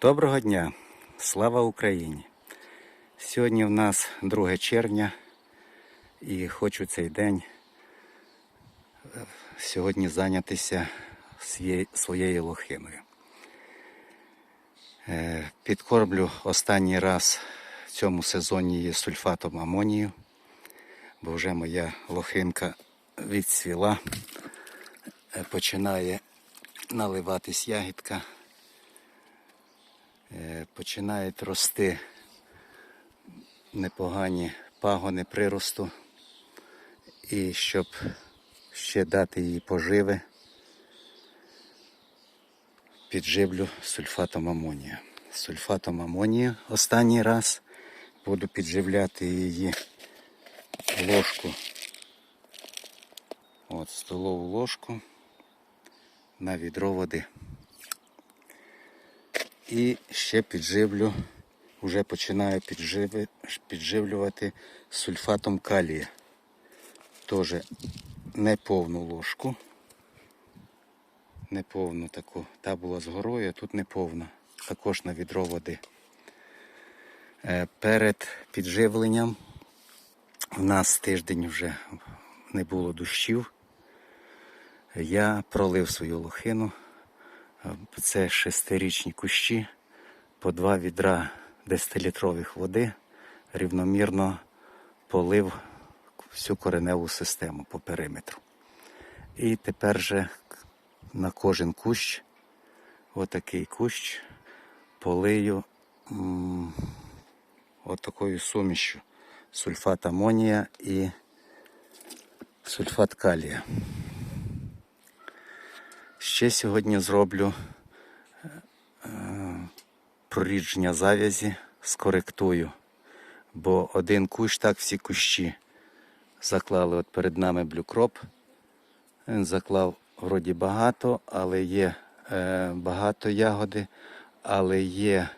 Доброго дня! Слава Україні! Сьогодні в нас 2 червня і хочу цей день е, сьогодні зайнятися своєю лохиною. Е, Підкормлю останній раз в цьому сезоні її сульфатом амонію, бо вже моя лохинка відцвіла, Е, починає наливатись ягідка. Е, починають рости непогані пагони приросту. І щоб ще дати їй поживи, підживлю сульфатом амонія. Сульфатом амонія останній раз буду підживляти її ложку. От столову ложку на відро води. І ще підживлю, вже починаю підживи, підживлювати сульфатом калія. Теж не повну ложку. Не повну таку. Та була з горою, а тут не повна. Також на відро води. Е, Перед підживленням в нас тиждень вже не було дощів. Я пролив свою лохину. Це шестирічні кущі, по два відра 10-літрових води, рівномірно полив всю кореневу систему по периметру. І тепер же на кожен кущ, отакий кущ, полию отакою сумішю сульфат амонія і сульфат калія. Ще сьогодні зроблю е, прорідження завязі, скоректую, бо один кущ, так всі кущі заклали от перед нами блюкроп. Він заклав вроді багато, але є е, багато ягоди, але є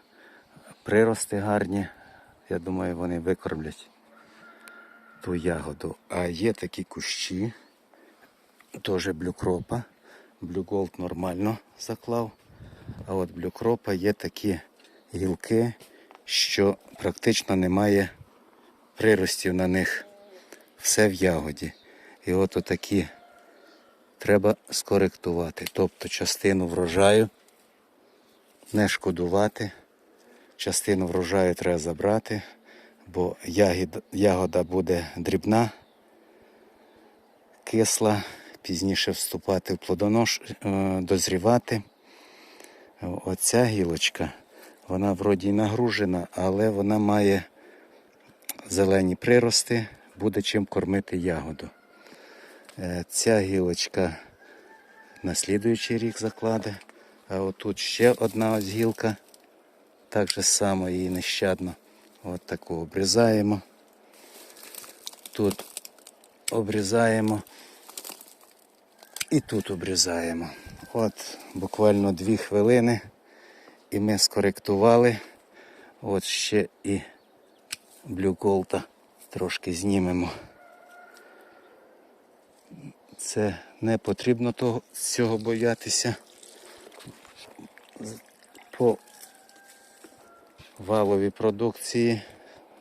прирости гарні. Я думаю, вони викормлять ту ягоду. А є такі кущі, теж блюкропа. Blue Gold нормально заклав. А от Crop є такі гілки, що практично немає приростів на них. Все в ягоді. І от отакі треба скоректувати. Тобто частину врожаю не шкодувати. Частину врожаю треба забрати, бо ягід, ягода буде дрібна, кисла, пізніше вступати в плодонож, е, дозрівати. Оця гілочка, вона вроді нагружена, але вона має зелені прирости, буде чим кормити ягоду. Е, Ця гілочка на слідуючий рік закладе. А отут ще одна ось гілка. Так же само її нещадно. От таку обрізаємо. Тут обрізаємо. І тут обрізаємо. От буквально дві хвилини. І ми скоректували. От ще і блюголта трошки знімемо. Це не потрібно того, цього боятися. По валовій продукції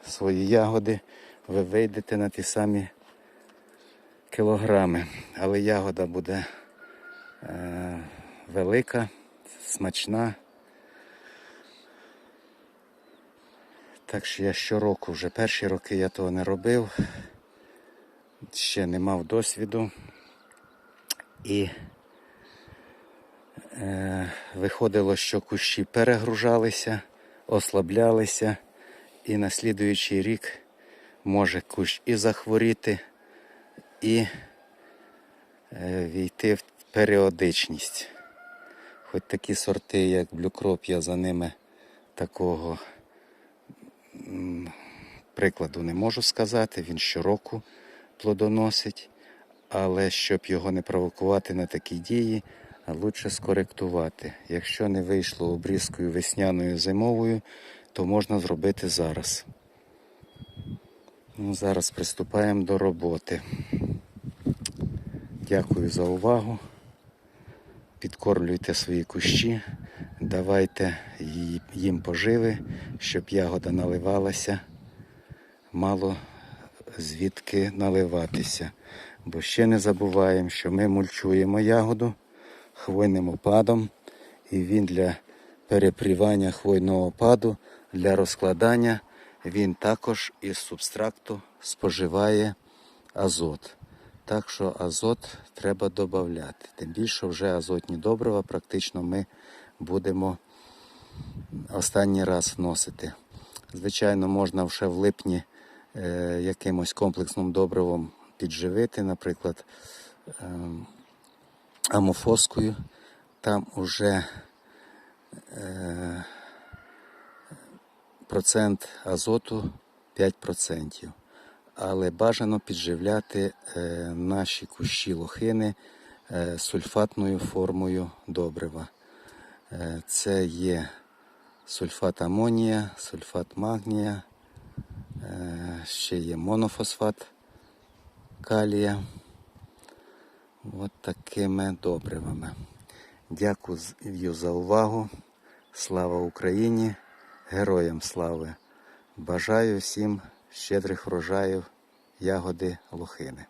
свої ягоди ви вийдете на ті самі кілограми. Але ягода буде е, велика, смачна. Так що я щороку, вже перші роки я того не робив, ще не мав досвіду. І е, виходило, що кущі перегружалися, ослаблялися, і на слідуючий рік може кущ і захворіти, і е, війти в періодичність. Хоч такі сорти, як блюкроп, я за ними такого прикладу не можу сказати. Він щороку плодоносить, але щоб його не провокувати на такі дії, лучше скоректувати. Якщо не вийшло обрізкою весняною зимовою, то можна зробити зараз. Ну, зараз приступаємо до роботи. Дякую за увагу. Підкормлюйте свої кущі. давайте їм поживи, щоб ягода наливалася, мало звідки наливатися. Бо ще не забуваємо, що ми мульчуємо ягоду хвойним опадом, і він для перепрівання хвойного опаду, для розкладання, він також із субстракту споживає азот. Так що азот треба додати. Тим більше вже азотні добрива практично ми будемо останній раз вносити. Звичайно, можна вже в липні е, якимось комплексним добривом підживити, наприклад, ем, амофоскою. Там уже е, процент азоту 5%. Але бажано підживляти е, наші кущі лохини е, сульфатною формою добрива. Е, Це є сульфат амонія, сульфат магнія, ще є монофосфат калія. От такими добривами. Дякую за увагу. Слава Україні! Героям слави! Бажаю всім щедрих врожаїв ягоди лохини.